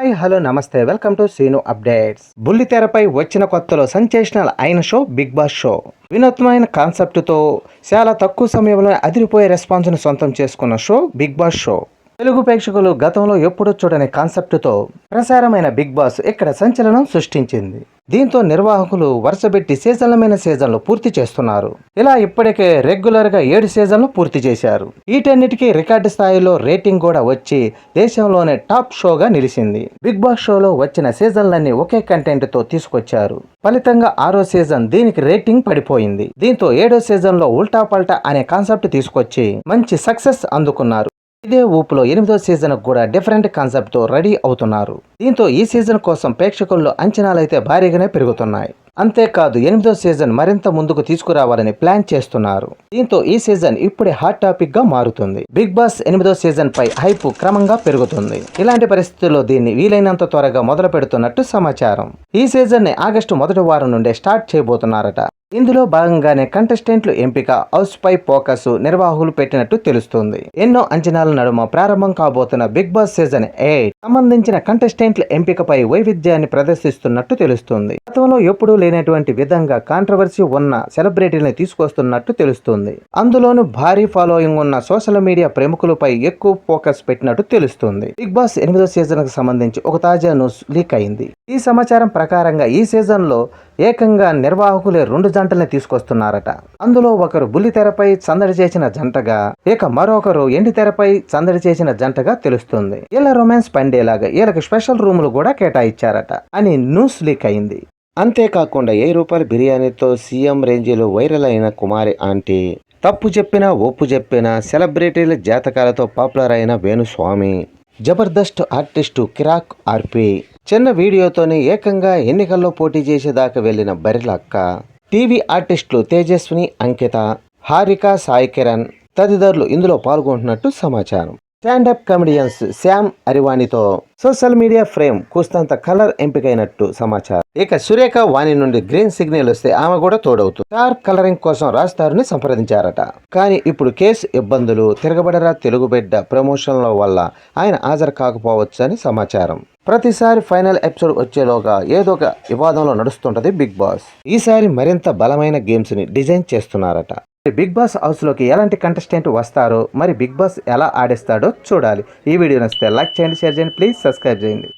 Hi hello నమస్తే. Welcome to scene updates. బుల్లి తెరపై వచ్చిన కొత్తలో సెన్సేషనల్ అయిన షో బిగ్ బాస్ షో. వినూత్నమైన కాన్సెప్ట్తో చాలా తక్కువ సమయంలో అదిరిపోయే రెస్పాన్స్ను సొంతం చేసుకున్న show Bigg Boss show. Telugu ప్రేక్షకులు గతంలో ఎప్పుడూ చూడని కాన్సెప్ట్తో ప్రసారమైన బిగ్ బాస్ ఇక్కడ సంచలనం సృష్టించింది. దీంతో నిర్వాహకులు వరుసబెట్టి సీజన్లమైన సీజన్లు పూర్తి చేస్తున్నారు. ఇలా ఇప్పటికే రెగ్యులర్గా ఏడు సీజన్లు పూర్తి చేశారు. వీటన్నిటికీ రికార్డు స్థాయిలో రేటింగ్ కూడా వచ్చి దేశంలోనే టాప్ షోగా నిలిచింది. బిగ్ బాస్ షోలో వచ్చిన సీజన్లన్నీ ఒకే కంటెంట్తో తీసుకొచ్చారు. ఫలితంగా ఆరో సీజన్ దీనికి రేటింగ్ పడిపోయింది. దీంతో ఏడో సీజన్లో ఉల్టా పల్టా అనే కాన్సెప్ట్ తీసుకొచ్చి మంచి సక్సెస్ అందుకున్నారు. ఇదే ఊపులో ఎనిమిదో సీజన్ కూడా డిఫరెంట్ కాన్సెప్ట్తో రెడీ అవుతున్నారు. దీంతో ఈ సీజన్ కోసం ప్రేక్షకుల్లో అంచనాలైతే భారీగానే పెరుగుతున్నాయి. అంతేకాదు ఎనిమిదో సీజన్ మరింత ముందుకు తీసుకురావాలని ప్లాన్ చేస్తున్నారు. దీంతో ఈ సీజన్ ఇప్పుడే హాట్ టాపిక్గా మారుతుంది. బిగ్ బాస్ ఎనిమిదో సీజన్ పై హైప్ క్రమంగా పెరుగుతుంది. ఇలాంటి పరిస్థితుల్లో దీన్ని వీలైనంత త్వరగా మొదలు పెడుతున్నట్టు సమాచారం. ఈ సీజన్ని ఆగస్టు మొదటి వారం నుండే స్టార్ట్ చేయబోతున్నారట. ఇందులో భాగంగానే కంటెస్టెంట్లు ఎంపిక హౌస్ పై ఫోకస్ నిర్వాహకులు పెట్టినట్టు తెలుస్తుంది. ఎన్నో అంచనాల నడుమ ప్రారంభం కాబోతున్న బిగ్ బాస్ సీజన్ ఎయిట్ సంబంధించిన కంటెస్టెంట్ల ఎంపికపై వైవిధ్యాన్ని ప్రదర్శిస్తున్నట్టు తెలుస్తుంది. గతంలో ఎప్పుడూ లేనటువంటి విధంగా కాంట్రవర్సీ ఉన్న సెలబ్రిటీని తీసుకొస్తున్నట్టు తెలుస్తుంది. అందులోనూ భారీ ఫాలోయింగ్ ఉన్న సోషల్ మీడియా ప్రముఖులపై ఎక్కువ ఫోకస్ పెట్టినట్టు తెలుస్తుంది. బిగ్ బాస్ ఎనిమిదో సీజన్కు సంబంధించి ఒక తాజా న్యూస్ లీక్ అయింది. ఈ సమాచారం ప్రకారంగా ఈ సీజన్లో ఏకంగా నిర్వాహకులే రెండు జంటల్ని తీసుకొస్తున్నారట. అందులో ఒకరు బుల్లి తెరపై సందడి చేసిన జంటగా ఇక మరొకరు ఎండి తెరపై సందడి చేసిన జంటగా తెలుస్తుంది. వీళ్ళ రొమాన్స్ పండేలాగా వీళ్ళకి స్పెషల్ రూములు కూడా కేటాయించారట అని న్యూస్ లీక్ అయింది. అంతేకాకుండా ఏ రూపాయల బిర్యానీతో సీఎం రేంజీలో వైరల్ అయిన కుమారి ఆంటీ తప్పు చెప్పినా ఒప్పు చెప్పినా సెలబ్రిటీల జాతకాలతో పాపులర్ అయిన వేణుస్వామి. జబర్దస్త్ ఆర్టిస్టు కిరాక్ ఆర్పి. చిన్న వీడియోతోనే ఏకంగా ఎన్నికల్లో పోటీ చేసేదాకా వెళ్ళిన బరిలక్క టీవీ ఆర్టిస్టులు తేజస్విని అంకిత హారిక సాయి కిరణ్ తదితరులు ఇందులో పాల్గొంటున్నట్టు సమాచారం. స్టాండప్ కమెడియన్స్ శ్యామ్ అరివాణితో సోషల్ మీడియా ఫ్రేమ్ కూస్తంత కలర్ ఎంపికైనట్టు సమాచారం. ఇక సురేఖ వాణి నుండి గ్రీన్ సిగ్నల్ వస్తే ఆమె కూడా తోడవుతుంది. స్టార్ కలరింగ్ కోసం రాజ్తారుని సంప్రదించారట. కానీ ఇప్పుడు కేసు ఇబ్బందులు తిరగబడరా తెలుగు బిడ్డ ప్రమోషన్ల వల్ల ఆయన హాజరు కాకపోవచ్చు అని సమాచారం. ప్రతిసారి ఫైనల్ ఎపిసోడ్ వచ్చేలోగా ఏదో ఒక వివాదంలో నడుస్తుంటది బిగ్ బాస్. ఈసారి మరింత బలమైన గేమ్స్ని డిజైన్ చేస్తున్నారట. బిగ్ బాస్ హౌస్లోకి ఎలాంటి కంటెస్టెంట్ వస్తారో మరి బిగ్ బాస్ ఎలా ఆడిస్తాడో చూడాలి. ఈ వీడియో నచ్చితే లైక్ చేయండి షేర్ చేయండి ప్లీజ్ సబ్స్క్రైబ్ చేయండి.